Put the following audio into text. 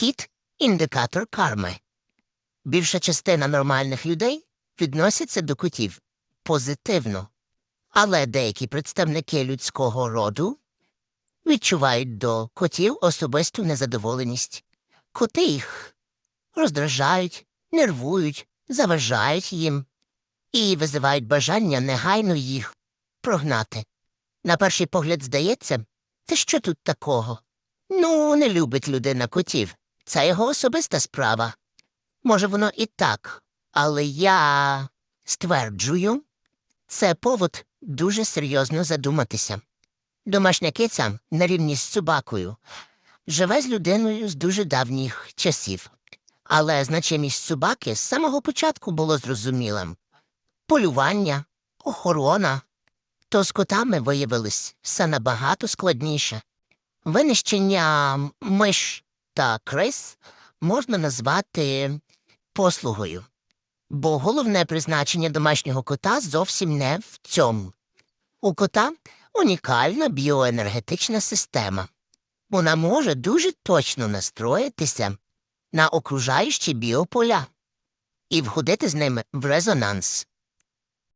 Кіт індикатор карми. Більша частина нормальних людей відносяться до котів позитивно, але деякі представники людського роду відчувають до котів особисту незадоволеність. Коти їх роздражають, нервують, заважають їм і визивають бажання негайно їх прогнати. На перший погляд здається, та що тут такого? Ну, не любить людина котів. Це його особиста справа. Може, воно і так, але я стверджую, це повод дуже серйозно задуматися. Домашня киця на рівні з собакою живе з людиною з дуже давніх часів, але значимість собаки з самого початку було зрозумілим полювання, охорона. То з котами виявилось все набагато складніше. Винищення миш та крис можна назвати послугою, бо головне призначення домашнього кота зовсім не в цьому. У кота унікальна біоенергетична система. Вона може дуже точно настроїтися на окружаючі біополя і входити з ними в резонанс.